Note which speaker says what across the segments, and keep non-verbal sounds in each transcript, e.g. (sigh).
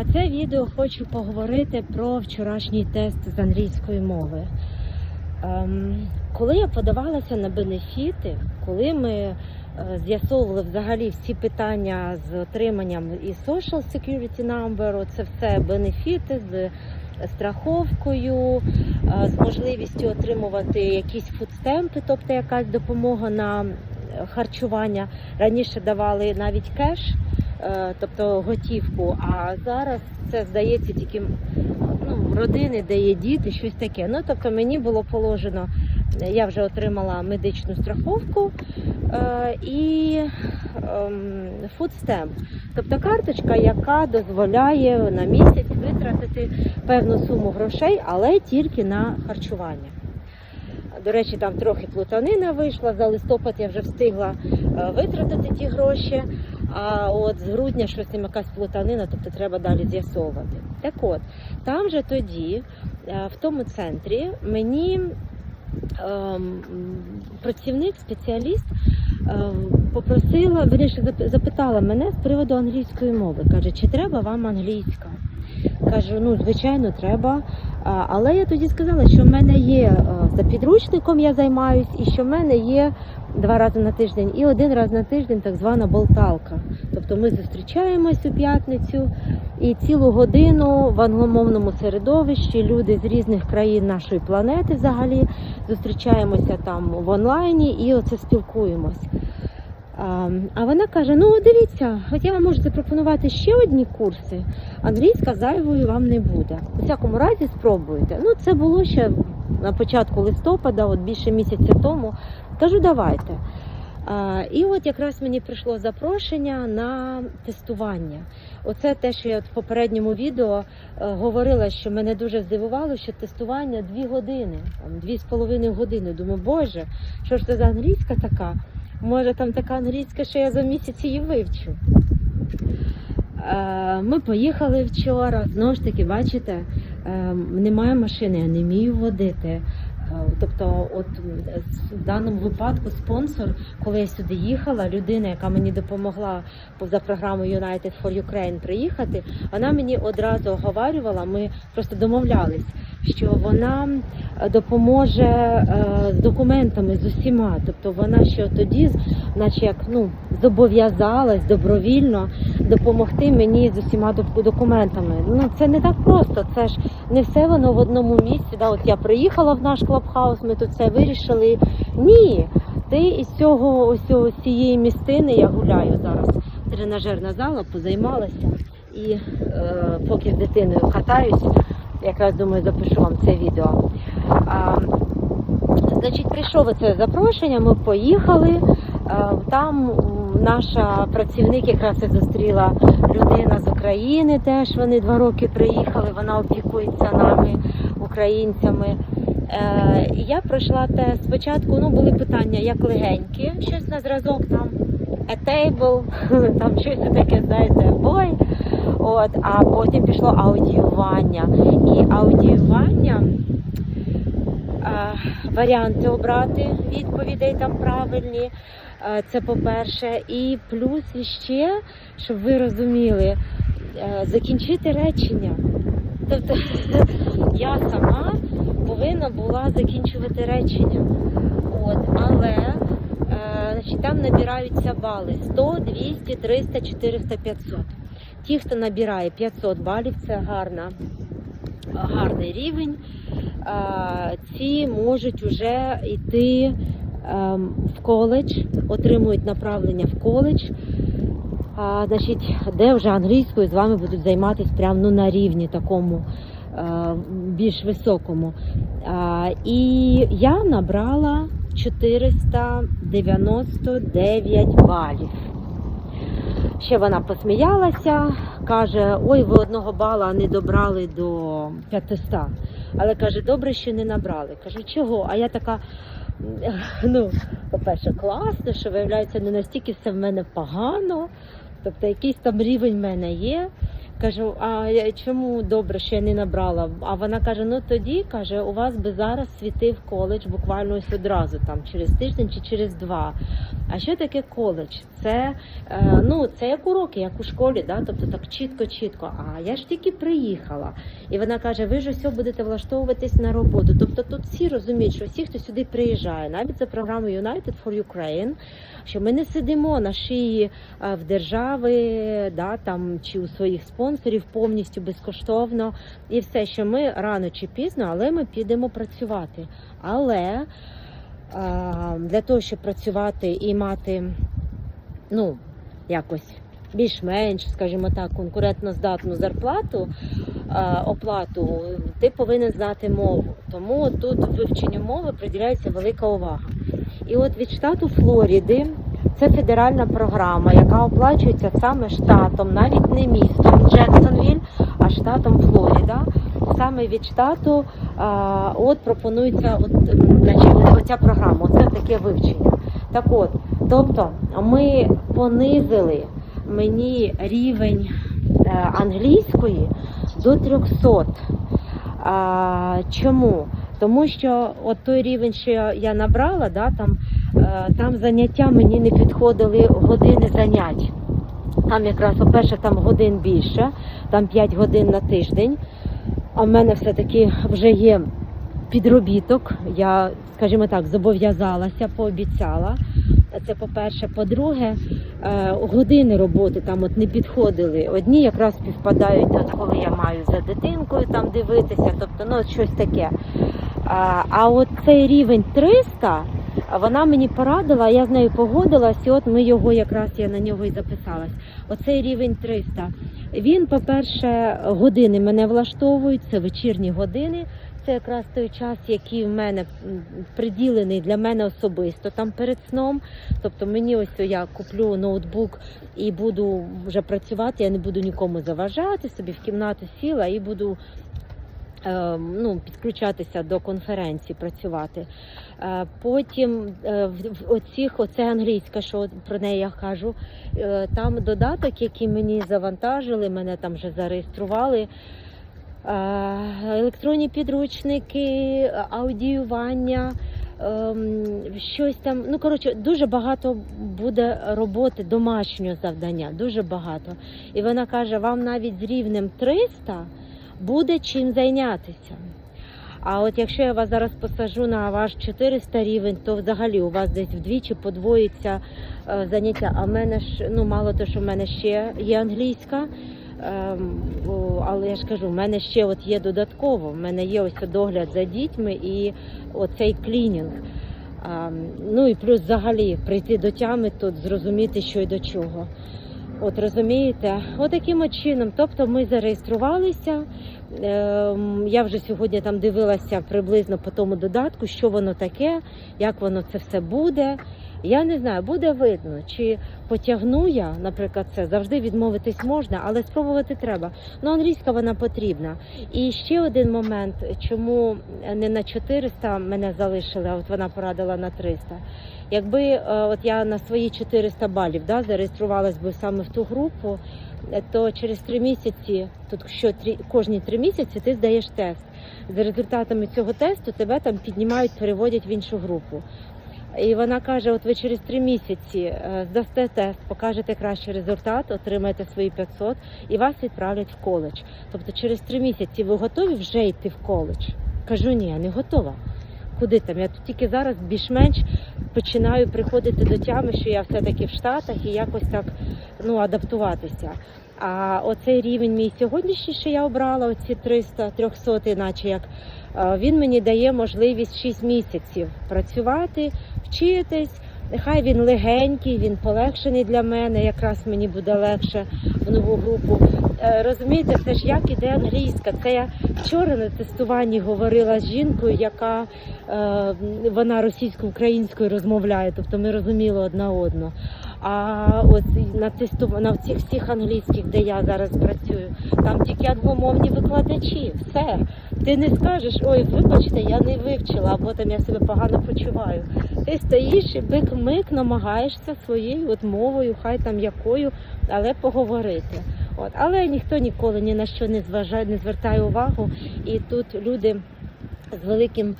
Speaker 1: А це відео хочу поговорити про вчорашній тест з англійської мови. Ем, коли я подавалася на бенефіти, коли ми е, з'ясовували взагалі всі питання з отриманням і Social Security Number, це все бенефіти з страховкою, е, з можливістю отримувати якісь фудстемпи, тобто якась допомога на е, харчування. Раніше давали навіть кеш, е, тобто готівку, а зараз це здається тільки ну, родини, де є діти, щось таке. Ну тобто мені було положено, я вже отримала медичну страховку е, і ем, фудстемп. Тобто карточка, яка дозволяє на місяць витратити певну суму грошей, але тільки на харчування. До речі, там трохи плутанина вийшла. За листопад я вже встигла е, витратити ті гроші. А от з грудня щось там якась плутанина, тобто треба далі з'ясовувати. Так от, там же тоді, е, в тому центрі, мені ем, працівник, спеціаліст ем, попросила, верніше зап- запитала мене з приводу англійської мови. Каже, чи треба вам англійська? Кажу, ну звичайно, треба. Але я тоді сказала, що в мене є е, за підручником, я займаюсь, і що в мене є два рази на тиждень і один раз на тиждень так звана болталка. Тобто ми зустрічаємось у п'ятницю і цілу годину в англомовному середовищі люди з різних країн нашої планети взагалі зустрічаємося там в онлайні і оце спілкуємось. А, вона каже: ну дивіться, от я вам можу запропонувати ще одні курси. Англійська зайвою вам не буде. У всякому разі, спробуйте. Ну, це було ще на початку листопада, от більше місяця тому. Кажу, давайте. І от якраз мені прийшло запрошення на тестування. Оце те, що я в попередньому відео е, говорила, що мене дуже здивувало, що тестування дві години, там дві з половиною години. Думаю, боже, що ж це за англійська така? Може, там така англійська, що я за місяць її вивчу. Е, Ми поїхали вчора. Знову ж таки, бачите, е, немає машини, я не вмію водити. Тобто, от в даному випадку спонсор, коли я сюди їхала, людина, яка мені допомогла за програмою United for Ukraine приїхати, вона мені одразу оговарювала, ми просто домовлялись, що вона е, допоможе е, з документами з усіма. Тобто вона ще тоді, наче як ну зобов'язалась добровільно допомогти мені з усіма док- документами. Ну це не так просто. Це ж не все воно в одному місці. Да, от я приїхала в наш клабхаус, ми тут все вирішили. Ні, ти із цього ось цього- цієї містини я гуляю зараз. Тренажерна зала, позаймалася і е, поки з дитиною катаюсь, якраз думаю, запишу вам це відео. А, Значить, прийшов це запрошення, ми поїхали. Там наша працівник якраз і зустріла людина з України. Теж вони два роки приїхали. Вона опікується нами, українцями. Е, Я пройшла тест. Спочатку ну, були питання як легенькі, щось на зразок там a table, (laughs) там щось таке, знаєте, бой. От, а потім пішло аудіювання. І аудіювання е, варіанти обрати відповідей там правильні. Е, Це по-перше. І плюс ще, щоб ви розуміли, е, закінчити речення. Тобто (laughs) я сама повинна була закінчувати речення. От, але е, значить, там набираються бали 100, 200, 300, 400, 500. Ті, хто набирає 500 балів, це гарна, гарний рівень. Ці можуть вже йти ем, в коледж, отримують направлення в коледж, значить, де вже англійською з вами будуть займатися прямо ну, на рівні такому е, більш високому. І я набрала 499 балів. Ще вона посміялася, каже: ой, ви одного бала не добрали до 500. Але каже, добре, що не набрали. Кажу, чого? А я така, ну, по-перше, класно, що виявляється, не настільки все в мене погано. Тобто якийсь там рівень в мене є. Кажу, а чому добре, що я не набрала? А вона каже: ну тоді каже, у вас би зараз світив коледж буквально ось одразу, там через тиждень чи через два. А що таке коледж? це, е, ну, це як уроки, як у школі, да? тобто так чітко-чітко. А я ж тільки приїхала. І вона каже: ви ж все будете влаштовуватись на роботу. Тобто тут всі розуміють, що всі, хто сюди приїжджає, навіть за програмою United for Ukraine, що ми не сидимо на шиї е, в держави, да, там чи у своїх спонсорів повністю безкоштовно, і все, що ми рано чи пізно, але ми підемо працювати. Але а, для того, щоб працювати і мати, ну, якось більш-менш, скажімо так, конкурентно здатну зарплату, а, оплату, ти повинен знати мову. Тому тут вивченню мови приділяється велика увага. І от від штату Флоріди це федеральна програма, яка оплачується саме штатом, навіть не містом Джексонвіль, а штатом Флорида. Саме від штату а, от пропонується от, значить, оця програма, оце таке вивчення. Так от, тобто ми понизили мені рівень е, англійської до 300. А, чому? Тому що от той рівень, що я, набрала, да, там, е, там заняття мені не підходили години занять. Там якраз, по-перше, там годин більше, там 5 годин на тиждень. А в мене все-таки вже є підробіток. Я, скажімо так, зобов'язалася, пообіцяла. Це по-перше. По-друге, е, години роботи там от не підходили. Одні якраз співпадають, от коли я маю за дитинкою там дивитися, тобто ну, щось таке. А, от цей рівень 300, вона мені порадила, я з нею погодилась, і от ми його якраз я на нього і записалась. Оцей рівень 300. Він, по-перше, години мене влаштовують, це вечірні години. Це якраз той час, який в мене приділений для мене особисто там перед сном. Тобто мені ось я куплю ноутбук і буду вже працювати. Я не буду нікому заважати, собі в кімнату сіла і буду ну, підключатися до конференції, працювати. Е, Потім е, в оцих, оце англійська, що про неї я кажу. е, Там додаток, який мені завантажили, мене там вже зареєстрували. Електронні підручники, аудіювання, ем, щось там. Ну коротше, дуже багато буде роботи домашнього завдання, дуже багато. І вона каже: вам навіть з рівнем 300 буде чим зайнятися. А от якщо я вас зараз посажу на ваш 400 рівень, то взагалі у вас десь вдвічі подвоїться е, заняття. А в мене ж ну мало того, що в мене ще є англійська. Ем, але я ж кажу, в мене ще от є додатково. В мене є ось догляд за дітьми і оцей клінінг. Ем, ну і плюс взагалі прийти до тями тут, зрозуміти, що й до чого. От розумієте, от чином. Тобто ми зареєструвалися. Ем, Я вже сьогодні там дивилася приблизно по тому додатку, що воно таке, як воно це все буде. Я не знаю, буде видно, чи потягну я, наприклад, це завжди відмовитись можна, але спробувати треба. Ну, англійська вона потрібна. І ще один момент, чому не на 400 мене залишили, а от вона порадила на 300. Якби е, от я на свої 400 балів да, зареєструвалась би саме в ту групу, то через три місяці, тут що три, кожні три місяці ти здаєш тест. За результатами цього тесту тебе там піднімають, переводять в іншу групу. І вона каже: от ви через три місяці е, здасте тест, покажете кращий результат, отримаєте свої 500 і вас відправлять в коледж. Тобто через три місяці ви готові вже йти в коледж? Кажу, ні, не готова. Куди там? Я тут тільки зараз більш-менш починаю приходити до тями, що я все-таки в Штатах і якось так ну, адаптуватися. А оцей рівень мій сьогоднішній, що я обрала, оці 300, 300, наче як е, він мені дає можливість 6 місяців працювати, вчитись. Нехай він легенький, він полегшений для мене, якраз мені буде легше в нову групу. Е, Розумієте, це ж як іде англійська. Це я вчора на тестуванні говорила з жінкою, яка е, вона російсько-українською розмовляє, тобто ми розуміли одна одну. А от на тесту на цих всіх англійських, де я зараз працюю, там тільки англомовні викладачі. Все. Ти не скажеш, ой, вибачте, я не вивчила, або там я себе погано почуваю. Ти стоїш і бик-мик намагаєшся своєю от мовою, хай там якою, але поговорити. От, але ніхто ніколи ні на що не зважає, не звертає увагу. І тут люди з великим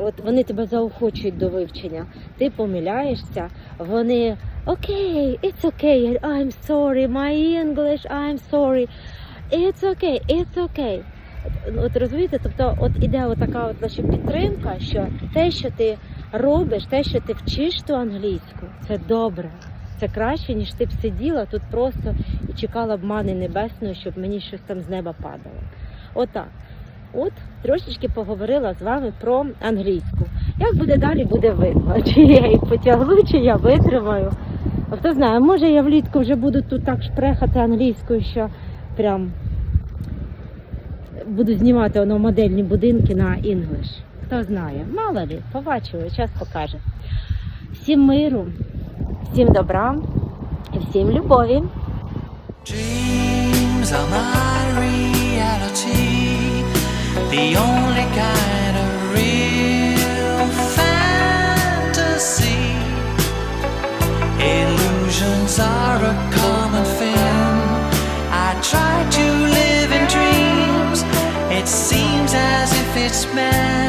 Speaker 1: от вони тебе заохочують до вивчення. Ти помиляєшся, вони окей, it's okay, I'm sorry, my English, I'm sorry. It's okay, it's okay. От, розумієте, тобто, от іде отака от наша підтримка, що те, що ти робиш, те, що ти вчиш ту англійську, це добре. Це краще, ніж ти б сиділа тут просто і чекала б мани небесної, щоб мені щось там з неба падало. Отак. От трошечки поговорила з вами про англійську. Як буде далі, буде видно. (laughs) Чи я її потягну, чи я витримаю. Хто знає, може я влітку вже буду тут так шпрехати англійською, що прям буду знімати воно модельні будинки на English. Хто знає, мало ли, побачимо, час покаже. Всім миру, всім добра і всім любові.
Speaker 2: Dreams are my reality, the only kind of real fantasy. Illusions are a common thing. I try to live in dreams, it seems as if it's meant to be.